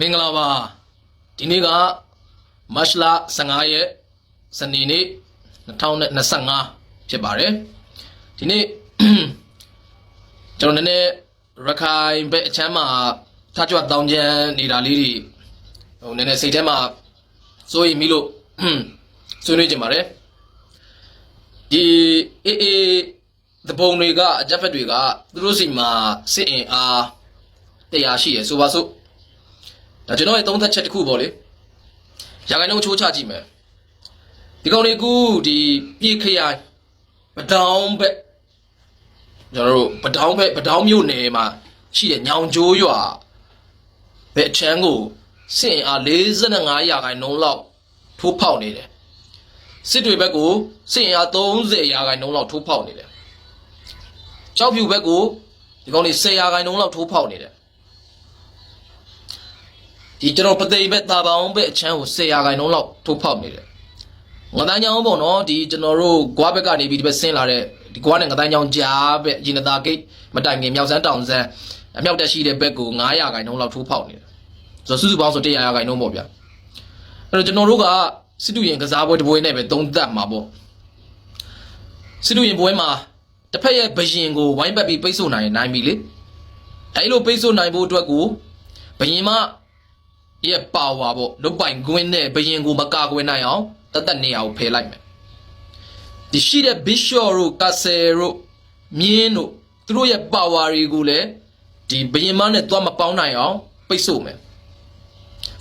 မင်္ဂလာပါဒီနေ့ကမတ်လ15ရက်စနေနေ့2025ဖြစ်ပါတယ်ဒီနေ့ကျွန်တော်နည်းနည်းရခိုင်ဘက်အချမ်းမှာထားကြွတောင်းချမ်းနေတာလေးတွေဟိုနည်းနည်းစိတ်ထဲမှာစိုးရိမ်မိလို့ဆွေးနွေးကြပါတယ်ဒီအေးအေးတပုံတွေကအကြက်ဖက်တွေကသူတို့စီမှာစစ်အင်အားတရားရှိရဆိုပါစို့ ဒါကျွန်တော်ရဲ့သုံးသက်ချက်တစ်ခုပေါ့လေရာဂိုင်းလုံးချိုးချကြည့်မယ်ဒီကောင်လေးကူဒီပြေခရိုင်ပတောင်းဘက်ကျွန်တော်တို့ပတောင်းဘက်ပတောင်းမြို့နယ်မှာရှိတဲ့ညောင်ကျိုးရွာဘက်အချမ်းကိုစင်အား45ရာခိုင်နှုန်းလောက်ထိုးဖောက်နေတယ်စစ်တွေဘက်ကိုစင်အား30ရာခိုင်နှုန်းလောက်ထိုးဖောက်နေတယ်ကြောက်ဖြူဘက်ကိုဒီကောင်လေး10ရာခိုင်နှုန်းလောက်ထိုးဖောက်နေတယ် ဒီကျွန်တော်ပသိမ်ဘက်တာပောင်ဘက်အချမ်းကို10ရာခိုင်နှုန်းလောက်ထိုးဖောက်နေတယ်ငတိုင်းချောင်းပေါ့နော်ဒီကျွန်တော်တို့ဂွားဘက်ကနေပြီးဒီဘက်ဆင်းလာတဲ့ဒီဂွားနဲ့ငတိုင်းချောင်းကြားဘက်ရင်နတာဂိတ်မတိုင်ခင်မြောက်စမ်းတောင်စမ်းအမြောက်တက်ရှိတဲ့ဘက်ကို900ရာခိုင်နှုန်းလောက်ထိုးဖောက်နေတယ်ဆိုတော့စုစုပေါင်းဆို100ရာခိုင်နှုန်းပေါ့ဗျာအဲ့တော့ကျွန်တော်တို့ကစစ်တူရင်ကစားပွဲတစ်ပွဲနဲ့ပဲသုံးသက်မှာပေါ့စစ်တူရင်ပွဲမှာတစ်ဖက်ရဲ့ဘရင်ကိုဝိုင်းပတ်ပြီးပိတ်ဆို့နိုင်ရင်နိုင်ပြီလေအဲ့လိုပိတ်ဆို့နိုင်ဖို့အတွက်ကိုဘရင်မ ရဲ့ပါဝါပေါ့လုတ်ပိုင်ကွင်းနဲ့ဘယင်ကိုမကာကွယ်နိုင်အောင်တတ်တတ်နေအောင်ဖယ်လိုက်မယ်ဒီရှိတဲ့ bishop တို့ castle တို့မြင်းတို့သူတို့ရဲ့ပါဝါတွေကိုလည်းဒီဘယင်မနဲ့သွားမပေါင်းနိုင်အောင်ပိတ်ဆို့မယ်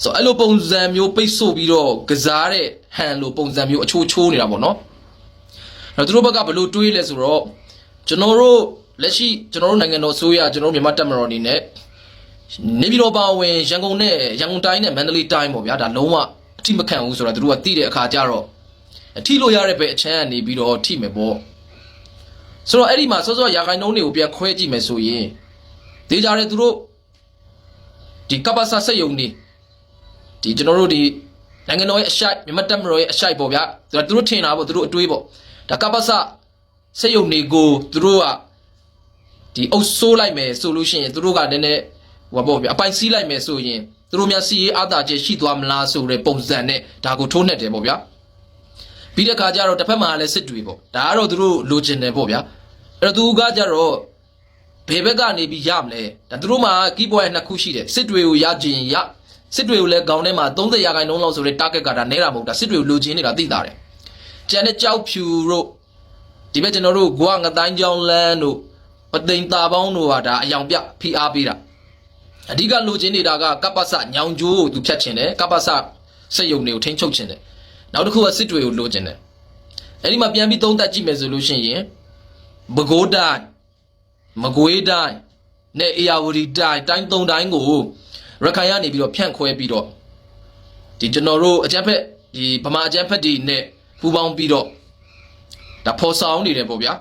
ဆိုတော့အဲ့လိုပုံစံမျိုးပိတ်ဆို့ပြီးတော့ကစားတဲ့ဟန်လိုပုံစံမျိုးအချိုးချိုးနေတာပေါ့နော်အဲ့တော့သူတို့ဘက်ကဘယ်လိုတွေးလဲဆိုတော့ကျွန်တော်တို့လက်ရှိကျွန်တော်တို့နိုင်ငံတော်အစိုးရကျွန်တော်တို့မြန်မာတပ်မတော်အနေနဲ့ နေပြည်တော်ပါဝင်ရန်ကုန်နဲ့ရန်ကုန်တိုင်းနဲ့မန္တလေးတိုင်းပေါ့ဗျာဒါလုံးဝအထိမခံဘူးဆိုတာသူတို့ကသိတဲ့အခါကျတော့အထိလို့ရတဲ့ဘက်အချမ်းကနေပြီးတော့ထိမယ်ပေါ့ဆိုတော့အဲ့ဒီမှာစောစောရာခိုင်နှုန်းတွေကိုပြန်ခွဲကြည့်မယ်ဆိုရင်ဒေကြတဲ့သူတို့ဒီကပ္ပစာစက်ယုံနေဒီကျွန်တော်တို့ဒီနိုင်ငံတော်ရဲ့အရှိုက်မြန်မာတပ်မတော်ရဲ့အရှိုက်ပေါ့ဗျာသူတို့ထင်တာပေါ့သူတို့အတွေးပေါ့ဒါကပ္ပစာစက်ယုံနေကိုသူတို့ကဒီအုပ်ဆိုးလိုက်မယ်ဆိုလို့ရှိရင်သူတို့ကနည်းနည်း ဟိုပေါ့ဗျာအပိုင်စီးလိုက်မယ်ဆိုရင်သူတို့များစီရေးအားတာချက်ရှိသွားမလားဆိုတဲ့ပုံစံနဲ့ဒါကိုထိုးနှက်တယ်ပေါ့ဗျာပြီးတဲ့ခါကျတော့တစ်ဖက်မှာလည်းစစ်တွေပေါ့ဒါကတော့သူတို့လိုချင်တယ်ပေါ့ဗျာအဲ့တော့သူကကျတော့ဘယ်ဘက်ကနေပြီးရမလဲဒါသူတို့မှာကီးပွားရဲ့နှစ်ခုရှိတယ်စစ်တွေကိုရခြင်းရစစ်တွေကိုလည်းခေါင်းထဲမှာ30ရာခိုင်နှုန်းလောက်ဆိုတဲ့ target ကဒါနဲတာမဟုတ်တာစစ်တွေကိုလိုချင်နေတာသိတာတယ်ကျန်တဲ့ကြောက်ဖြူတို့ဒီဘက်ကျွန်တော်တို့ဂွာငတိုင်းကြောင်းလန်းတို့ပသိမ်တာပေါင်းတို့ဟာဒါအယောင်ပြဖိအားပေးတာ အဓိကလိုချင်နေတာကကပ္ပစညောင်ကျိုးကိုသူဖြတ်ချင်တယ်ကပ္ပစစက်ယုံတွေကိုထိန်းချုပ်ချင်တယ်နောက်တစ်ခုကစစ်တွေကိုလိုချင်တယ်အဲ့ဒီမှာပြန်ပြီးသုံးသပ်ကြည့်မယ်ဆိုလို့ရှိရင်ဘကိုးတိုင်းမကွေးတိုင်းနဲ့အေယာဝတီတိုင်းတိုင်းသုံးတိုင်းကိုရခိုင်ကနေပြီးတော့ဖြန့်ခွဲပြီးတော့ဒီကျွန်တော်တို့အကြမ်းဖက်ဒီဗမာအကြမ်းဖက်တွေနဲ့ပူးပေါင်းပြီးတော့ဒါဖော်ဆောင်နေတယ်ပေါ့ဗျာ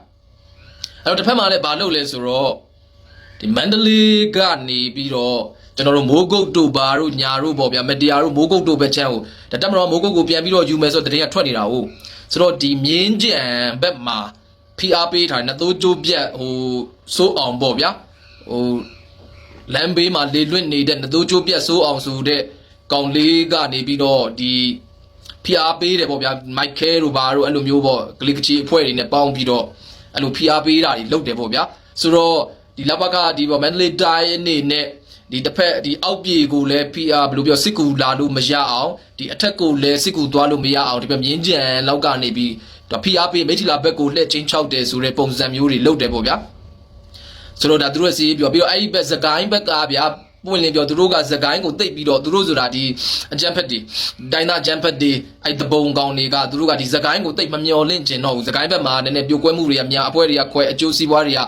အဲ့တော့တစ်ဖက်မှာလည်းမလုပ်လဲဆိုတော့ ဒီမန္တလေးကနေပြီးတော့ကျွန်တော်တို့မိုးကုတ်တို့ဘာတို့ညာတို့ပေါ့ဗျာမတရားတို့မိုးကုတ်တို့ပဲချမ်းကိုဒါတက်မတော်မိုးကုတ်ကိုပြန်ပြီးတော့ယူမယ်ဆိုတော့တရင်ကထွက်နေတာဟုတ်ဆိုတော့ဒီမြင်းကြံဘက်မှာဖိအားပေးထားတဲ့နှစ်သိုးကျိုးပြက်ဟိုစိုးအောင်ပေါ့ဗျာဟိုလမ်းဘေးမှာလေလွင့်နေတဲ့နှစ်သိုးကျိုးပြက်စိုးအောင်ဆိုတဲ့ကောင်လေးကနေပြီးတော့ဒီဖိအားပေးတယ်ပေါ့ဗျာမိုက်ခဲတို့ဘာတို့အဲ့လိုမျိုးပေါ့ဂလီကချီအဖွဲ့တွေနဲ့ပေါင်းပြီးတော့အဲ့လိုဖိအားပေးတာတွေလုပ်တယ်ပေါ့ဗျာဆိုတော့ ဒီလဘကဒီပေါ့မန္တလေးတိုင်းအနေနဲ့ဒီတစ်ဖက်ဒီအောက်ပြေကိုလည်း PR ဘယ်လိုပြောစစ်ကူလာလို့မရအောင်ဒီအထက်ကိုလည်းစစ်ကူသွားလို့မရအောင်ဒီဘက်မြင်းကြံလောက်ကနေပြီးတော့ PR ပေးမိထီလာဘက်ကိုလှည့်ချင်းချောက်တယ်ဆိုတဲ့ပုံစံမျိုးတွေလုပ်တယ်ပေါ့ဗျာဆိုတော့ဒါသူတို့စီပြောပြီးတော့အဲ့ဒီဘက်စကိုင်းဘက်ကဗျာပွင့်လင်းပြောသူတို့ကစကိုင်းကိုတိတ်ပြီးတော့သူတို့ဆိုတာဒီအကြမ်းဖက်တွေဒိုင်းသားအကြမ်းဖက်တွေအဲ့တပုံကောင်တွေကသူတို့ကဒီစကိုင်းကိုတိတ်မမျော်လင့်ကျင်တော့ဘူးစကိုင်းဘက်မှာနည်းနည်းပြိုကွဲမှုတွေကများအပွဲတွေကခွဲအကျိုးစီးပွားတွေက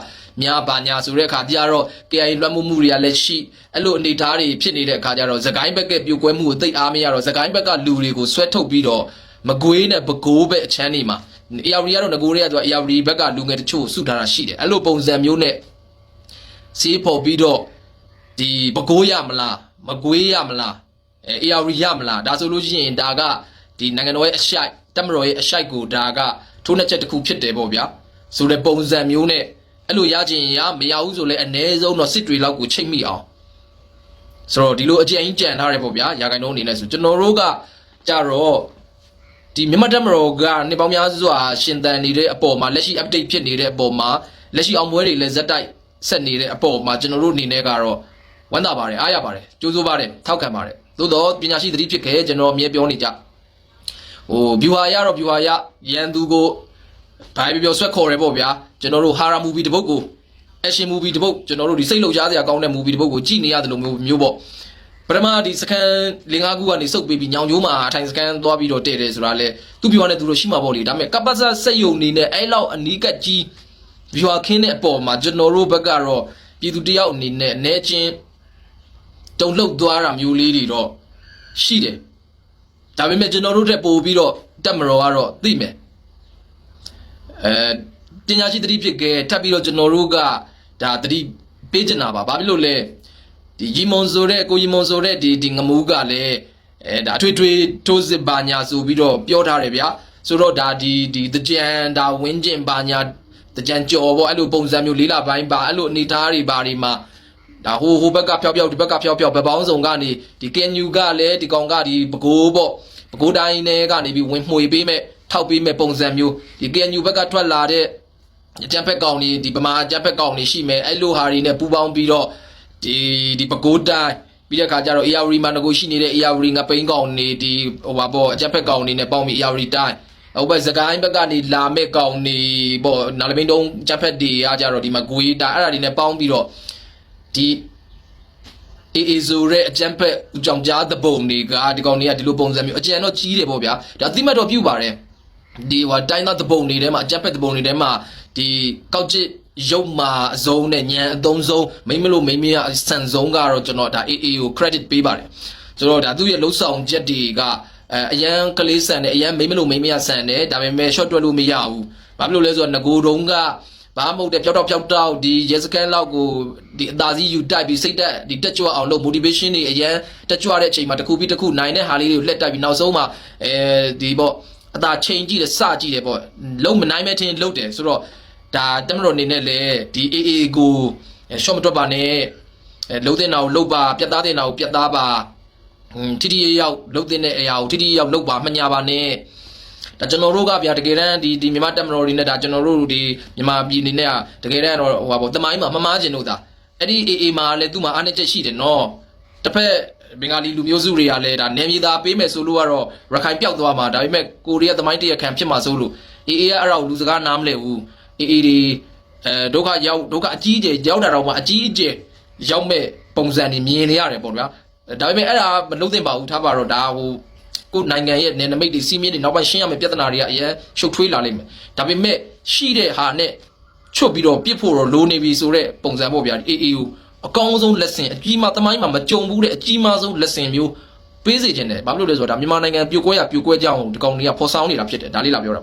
များပါညာဆိုတဲ့အခါကျတော့ KI လွှမ်းမိုးမှုတွေကလည်းရှိအဲ့လိုအနေအထားတွေဖြစ်နေတဲ့အခါကျတော့စကိုင်းဘက်ကပြိုကွဲမှုကိုတိတ်အားမရတော့စကိုင်းဘက်ကလူတွေကိုဆွဲထုတ်ပြီးတော့မကွေးနဲ့ပကိုးဘက်အချမ်းနေမှာ ARD ကတော့ငကိုးတွေကသူက ARD ဘက်ကလူငယ်တချို့စုထားတာရှိတယ်အဲ့လိုပုံစံမျိုးနဲ့စီးပေါ်ပြီးတော့ဒီပကိုးရမလားမကွေးရမလားအဲ AR ရမလားဒါဆိုလို့ရှိရင်ဒါကဒီနိုင်ငံတော်ရဲ့အရှိုက်တက်မတော်ရဲ့အရှိုက်ကိုဒါကထိုးနှက်ချက်တစ်ခုဖြစ်တယ်ပေါ့ဗျာဆိုတဲ့ပုံစံမျိုးနဲ့ အဲ့လိုရခြင်းရမရဘူးဆိုလဲအ ਨੇ ဆုံးတော့စစ်တွေလောက်ကိုချိတ်မိအောင်ဆိုတော့ဒီလိုအကြိမ်ကြံထားတယ်ပေါ့ဗျာရာဂိုင်နှုန်းအနေနဲ့ဆိုကျွန်တော်တို့ကကြတော့ဒီမြန်မာတက်မတော်ကနေပေါင်းများစွာရှင်သန်နေတဲ့အပေါ်မှာလက်ရှိ update ဖြစ်နေတဲ့အပေါ်မှာလက်ရှိအောင်ပွဲတွေလည်းဇက်တိုက်ဆက်နေတဲ့အပေါ်မှာကျွန်တော်တို့အနေနဲ့ကတော့ဝမ်းသာပါတယ်အားရပါတယ်ကြိုးစိုးပါတယ်ထောက်ခံပါတယ်သို့တော့ပညာရှိသတိဖြစ်ခဲ့ကျွန်တော်အမြဲပြောနေကြဟို viewer ရတော့ viewer ရရန်သူကို ဘာပဲပြောဆွဲခေါ်တယ်ပေါ့ဗျာကျွန်တော်တို့ horror movie တစ်ပုဒ်ကို action movie တစ်ပုဒ်ကျွန်တော်တို့ဒီစိတ်လှုပ်ရှားစရာကောင်းတဲ့ movie တစ်ပုဒ်ကိုကြည့်နေရတယ်လို့မျိုးမျိုးပေါ့ပထမဒီစကန်လင်္ကာကူကနေစုပ်ပေးပြီးညောင်ကျိုးမှာအထိုင်စကန်သွားပြီးတော့တည့်တယ်ဆိုတာလေသူပြောတဲ့သူတို့ရှိမှာပေါ့လေဒါပေမဲ့ကပ္ပစစက်ယုံနေနဲ့အဲ့လောက်အနီးကပ်ကြီး viewer ခင်းတဲ့အပေါ်မှာကျွန်တော်တို့ဘက်ကတော့ပြည်သူတယောက်အနေနဲ့အနေချင်းတုံလှုပ်သွားတာမျိုးလေးတွေတော့ရှိတယ်ဒါပေမဲ့ကျွန်တော်တို့တက်ပို့ပြီးတော့တက်မတော်ကတော့သိမယ် အဲပညာရှိသတိဖြစ်ခဲ့ထပ်ပြီးတော့ကျွန်တော်တို့ကဒါသတိပေးချင်တာပါဘာဖြစ်လို့လဲဒီရီမွန်ဆိုတဲ့ကိုရီမွန်ဆိုတဲ့ဒီဒီငမူးကလည်းအဲဒါအထွေထွေထိုးစစ်ပါညာဆိုပြီးတော့ပြောထားတယ်ဗျာဆိုတော့ဒါဒီဒီတကြံဒါဝင်းကျင်ပါညာတကြံကြော်ပေါ့အဲ့လိုပုံစံမျိုးလေးလာပိုင်းပါအဲ့လိုအနေသားတွေပါတွေမှာဒါဟိုဟိုဘက်ကဖျောက်ဖျောက်ဒီဘက်ကဖျောက်ဖျောက်ဘယ်ပေါင်းစုံကနေဒီကင်ယူကလည်းဒီကောင်ကဒီပကိုးပေါ့ပကိုးတိုင်းနဲ့ကနေပြီးဝင်မှွေပေးမဲ့ ထောက်ပေးမဲ့ပုံစံမျိုးဒီကင်ယူဘက်ကထွက်လာတဲ့အကြံဖက်ကောင်တွေဒီဗမာအကြံဖက်ကောင်တွေရှိမယ်အဲ့လိုဟာတွေနဲ့ပူးပေါင်းပြီးတော့ဒီဒီပကိုးတိုင်းပြီးတဲ့ခါကျတော့ ARD မှာငကိုရှိနေတဲ့ ARD ငပိန်းကောင်တွေဒီဟိုပါပေါ့အကြံဖက်ကောင်တွေနဲ့ပေါင်းပြီး ARD တိုင်းဟိုဘက်စကိုင်းဘက်ကနေလာမဲ့ကောင်တွေပေါ့နာလမင်းတုံးအကြံဖက်တွေအားကြတော့ဒီမှာဂွေးတိုင်းအဲ့ဒါတွေနဲ့ပေါင်းပြီးတော့ဒီအေအေဆိုတဲ့အကြံဖက်ဦးကြောင်ကြားသပုံတွေကဒီကောင်တွေကဒီလိုပုံစံမျိုးအကြံတော့ကြီးတယ်ပေါ့ဗျာဒါအသိမှတ်တော့ပြုပါတယ် ဒီဟိုတိုင်းသားသပုံတွေထဲမှာအကြက်ဖက်သပုံတွေထဲမှာဒီကောက်ကျစ်ရုပ်မာအစုံနဲ့ညံအသုံးဆုံးမိမလို့မိမရဆန်ဆုံးကတော့ကျွန်တော်ဒါ AA ကို credit ပေးပါတယ်ဆိုတော့ဒါသူ့ရဲ့လှုပ်ဆောင်ချက်တွေကအဲအရန်ကလေးဆန်တယ်အရန်မိမလို့မိမရဆန်တယ်ဒါပေမဲ့ short တွက်လို့မရဘူးဘာဖြစ်လို့လဲဆိုတော့ငကိုတုံးကဘာမှမဟုတ်တဲ့ပျောက်တော့ပျောက်တော့ဒီရဲစကန်လောက်ကိုဒီအသာစီးယူတိုက်ပြီးစိတ်တက်ဒီတက်ကြွအောင်လုပ် motivation တွေအရန်တက်ကြွတဲ့အချိန်မှာတစ်ခုပြီးတစ်ခုနိုင်တဲ့ဟာလေးတွေကိုလှက်တိုက်ပြီးနောက်ဆုံးမှာအဲဒီပေါ့ အသာချိန်ကြည့်တယ်စကြည့်တယ်ပေါ့လုံမနိုင်မဲ့ထင်လုံတယ်ဆိုတော့ဒါတမတော်အနေနဲ့လည်းဒီ AA ကိုရှော့မတွက်ပါနဲ့အဲလုံတဲ့နာကိုလုံပါပြတ်သားတဲ့နာကိုပြတ်သားပါဟွန်းတိတိရောက်လုံတဲ့အရာကိုတိတိရောက်လုံပါမညာပါနဲ့ဒါကျွန်တော်တို့ကဗျာတကယ်တမ်းဒီဒီမြန်မာတက်မတော်တွေနဲ့ဒါကျွန်တော်တို့ဒီမြန်မာပြည်နေနဲ့ကတကယ်တမ်းတော့ဟိုပါပေါ့တမိုင်းမှာမမားကျင်လို့ဒါအဲ့ဒီ AA မှာလည်းသူ့မှာအားနည်းချက်ရှိတယ်နော်တစ်ဖက် ဘင်္ဂါလီလူမျိုးစုတွေကလည်းဒါနေမြေသားပေးမယ်ဆိုလို့ကတော့ရခိုင်ပျောက်သွားမှာဒါပေမဲ့ကိုရီးယားသမိုင်းတရခံဖြစ်မှာဆိုလို့ AA ကအဲ့ဒါကိုလူစကားနားမလဲဘူး AA တွေအဲဒုက္ခရောက်ဒုက္ခအကြီးအကျယ်ရောက်တာတော့မှအကြီးအကျယ်ရောက်မဲ့ပုံစံတွေမြင်နေရတယ်ပေါ့ဗျာဒါပေမဲ့အဲ့ဒါမလုံးသင့်ပါဘူးထားပါတော့ဒါဟိုကိုယ်နိုင်ငံရဲ့နယ်နိမိတ်တွေစီးမင်းတွေနောက်ပိုင်းရှင်းရမယ့်ပြဿနာတွေကအရင်ရှုပ်ထွေးလာလိမ့်မယ်ဒါပေမဲ့ရှိတဲ့ဟာနဲ့ချွတ်ပြီးတော့ပြစ်ဖို့တော့လိုနေပြီဆိုတော့ပုံစံပေါ့ဗျာ AA ကို အကောင်းဆုံးလက်ဆင့်အကြီးမားသမိုင်းမှာမကြုံဘူးတဲ့အကြီးမားဆုံးလက်ဆင့်မျိုးပေးစေခြင်းတယ်ဘာဖြစ်လို့လဲဆိုတော့ဒါမြန်မာနိုင်ငံပြိုကွဲရပြိုကွဲကြအောင်ဒီကောင်တွေကဖော်ဆောင်နေတာဖြစ်တယ်ဒါလေးလာပြောတာ